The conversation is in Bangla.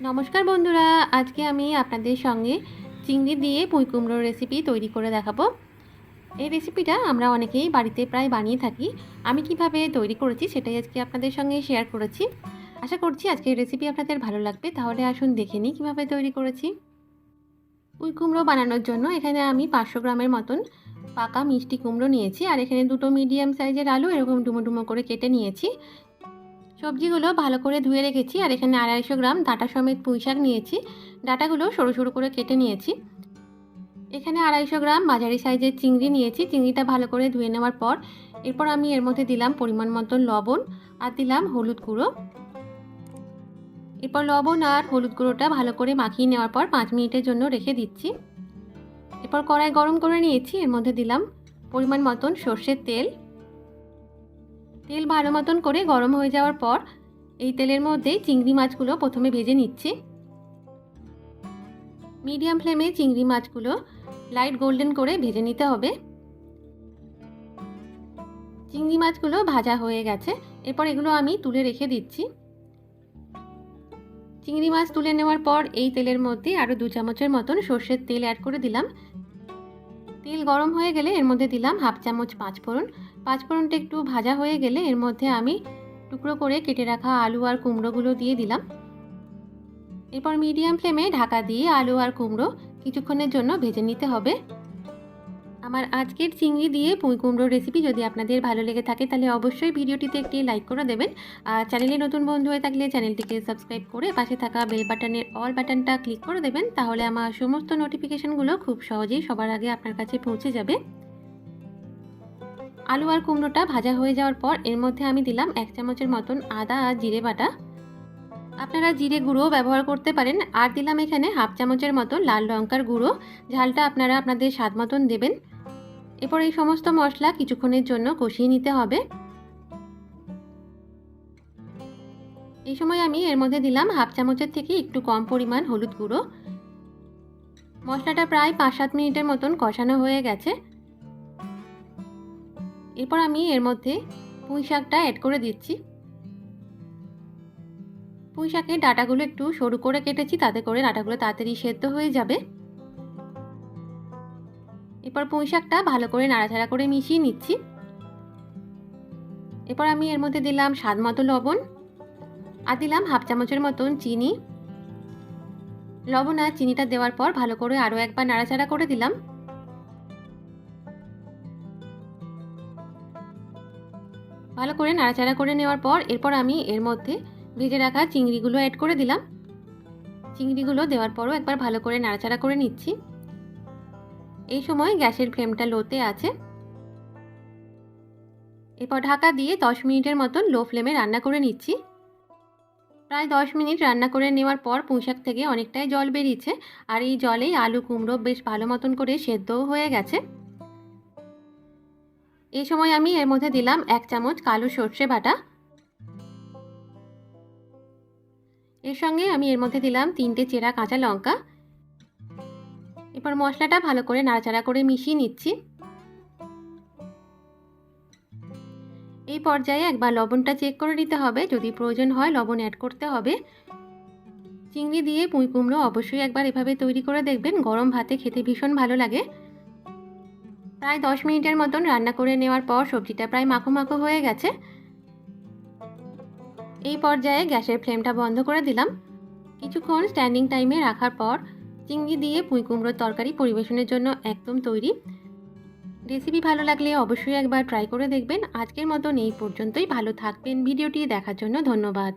নমস্কার বন্ধুরা, আজকে আমি আপনাদের সঙ্গে চিংড়ি দিয়ে পুঁই কুমড়োর রেসিপি তৈরি করে দেখাবো। এই রেসিপিটা আমরা অনেকেই বাড়িতে প্রায় বানিয়ে থাকি। আমি কীভাবে তৈরি করেছি সেটাই আজকে আপনাদের সঙ্গে শেয়ার করেছি। আশা করছি আজকের রেসিপি আপনাদের ভালো লাগবে। তাহলে আসুন দেখে নিই কীভাবে তৈরি করেছি। পুঁই কুমড়ো বানানোর জন্য এখানে আমি পাঁচশো গ্রামের মতন পাকা মিষ্টি কুমড়ো নিয়েছি। আর এখানে দুটো মিডিয়াম সাইজের আলু এরকম ডুমো ডুমো করে কেটে নিয়েছি। সবজিগুলো ভালো করে ধুয়ে রেখেছি, আর এখানে আড়াইশো গ্রাম ডাঁটা সমেত পুঁই শাক নিয়েছি। ডাঁটাগুলো সরু সরু করে কেটে নিয়েছি। এখানে আড়াইশো গ্রাম মাঝারি সাইজের চিংড়ি নিয়েছি। চিংড়িটা ভালো করে ধুয়ে নেওয়ার পর, এরপর আমি এর মধ্যে দিলাম পরিমাণ মতন লবণ আর দিলাম হলুদ গুঁড়ো। এরপর লবণ আর হলুদ গুঁড়োটা ভালো করে মাখিয়ে নেওয়ার পর পাঁচ মিনিটের জন্য রেখে দিচ্ছি। এরপর কড়াই গরম করে নিয়েছি। এর মধ্যে দিলাম পরিমাণ মতন সর্ষের তেল। তেল ভালো মতন করে গরম হয়ে যাওয়ার পর এই তেলের মধ্যে চিংড়ি মাছগুলো প্রথমে ভেজে নিচ্ছি। মিডিয়াম ফ্লেমে চিংড়ি মাছগুলো লাইট গোল্ডেন করে ভেজে নিতে হবে। চিংড়ি মাছগুলো ভাজা হয়ে গেছে। এরপর এগুলো আমি তুলে রেখে দিচ্ছি। চিংড়ি মাছ তুলে নেওয়ার পর এই তেলের মধ্যে আরও দু চামচের মতন সর্ষের তেল অ্যাড করে দিলাম। তেল গরম হয়ে গেলে এর মধ্যে দিলাম হাফ চামচ পাঁচফোড়ন পাঁচফোড়নটা একটু ভাজা হয়ে গেলে এর মধ্যে আমি টুকরো করে কেটে রাখা আলু আর কুমড়োগুলো দিয়ে দিলাম। এরপর মিডিয়াম ফ্লেমে ঢাকা দিয়ে আলু আর কুমড়ো কিছুক্ষণের জন্য ভেজে নিতে হবে। আমার আজকের চিংড়ি দিয়ে পুঁই কুমড়োর রেসিপি যদি আপনাদের ভালো লেগে থাকে, তাহলে অবশ্যই ভিডিওটিতে একটি লাইক করে দেবেন। আর চ্যানেলে নতুন বন্ধু হয়ে থাকলে চ্যানেলটিকে সাবস্ক্রাইব করে পাশে থাকা বেল বাটনের অল বাটনটা ক্লিক করে দেবেন, তাহলে আমার সমস্ত নোটিফিকেশানগুলো খুব সহজেই সবার আগে আপনার কাছে পৌঁছে যাবে। আলু আর কুমড়োটা ভাজা হয়ে যাওয়ার পর এর মধ্যে আমি দিলাম এক চামচের মতন আদা আর জিরে বাটা। আপনারা জিরে গুঁড়োও ব্যবহার করতে পারেন, আর দিলাম এখানে হাফ চামচের মতন লাল লঙ্কার গুঁড়ো। ঝালটা আপনারা আপনাদের স্বাদ মতন দেবেন। এরপর এই সমস্ত মশলা কিছুক্ষণের জন্য কষিয়ে নিতে হবে। এই সময় আমি এর মধ্যে দিলাম হাফ চামচের থেকে একটু কম পরিমাণ হলুদ গুঁড়ো। মশলাটা প্রায় পাঁচ সাত মিনিটের মতন কষানো হয়ে গেছে। এরপর আমি এর মধ্যে পুঁই শাকটা অ্যাড করে দিচ্ছি। পুঁই শাকের ডাটাগুলো একটু সরু করে কেটেছি, তাতে করে ডাটাগুলো তাড়াতাড়ি সেদ্ধ হয়ে যাবে। এরপর পুঁই শাকটা ভালো করে নাড়াচাড়া করে মিশিয়ে নিচ্ছি। এরপর আমি এর মধ্যে দিলাম স্বাদ মতো লবণ আর দিলাম হাফ চামচের মতন চিনি। লবণ আর চিনিটা দেওয়ার পর ভালো করে আরও একবার নাড়াচাড়া করে দিলাম। ভালো করে নাড়াচাড়া করে নেওয়ার পর এরপর আমি এর মধ্যে ভেজে রাখা চিংড়িগুলো অ্যাড করে দিলাম। চিংড়িগুলো দেওয়ার পরও একবার ভালো করে নাড়াচাড়া করে নিচ্ছি। এই সময় গ্যাসের ফ্লেমটা লোতে আছে। এরপর ঢাকা দিয়ে দশ মিনিটের মতন লো ফ্লেমে রান্না করে নিচ্ছি। প্রায় দশ মিনিট রান্না করে নেওয়ার পর পুঁশাক থেকে অনেকটাই জল বেরিয়েছে। আর এই জলেই আলু কুমড়ো বেশ ভালো মতন করে সেদ্ধও হয়ে গেছে। এই সময় আমি এর মধ্যে দিলাম এক চামচ কালো সর্ষে বাটা। এর সঙ্গে আমি এর মধ্যে দিলাম তিনটে চেরা কাঁচা লঙ্কা। এরপর মশলাটা ভালো করে নাড়াচাড়া করে মিশিয়ে নিচ্ছি। এই পর্যায়ে একবার লবণটা চেক করে নিতে হবে। যদি প্রয়োজন হয় লবণ অ্যাড করতে হবে। চিংড়ি দিয়ে পুঁই কুমড়ো অবশ্যই একবার এভাবে তৈরি করে দেখবেন। গরম ভাতে খেতে ভীষণ ভালো লাগে। প্রায় দশ মিনিটের মতন রান্না করে নেওয়ার পর সবজিটা প্রায় মাখো মাখো হয়ে গেছে। এই পর্যায়ে গ্যাসের ফ্লেমটা বন্ধ করে দিলাম। কিছুক্ষণ স্ট্যান্ডিং টাইমে রাখার পর চিংড়ি দিয়ে পুঁই কুমড়োর তরকারি পরিবেশনের জন্য একদম তৈরি। রেসিপি ভালো লাগলে অবশ্যই একবার ট্রাই করে দেখবেন। আজকের মতন এই পর্যন্তই। ভালো থাকবেন। ভিডিওটি দেখার জন্য ধন্যবাদ।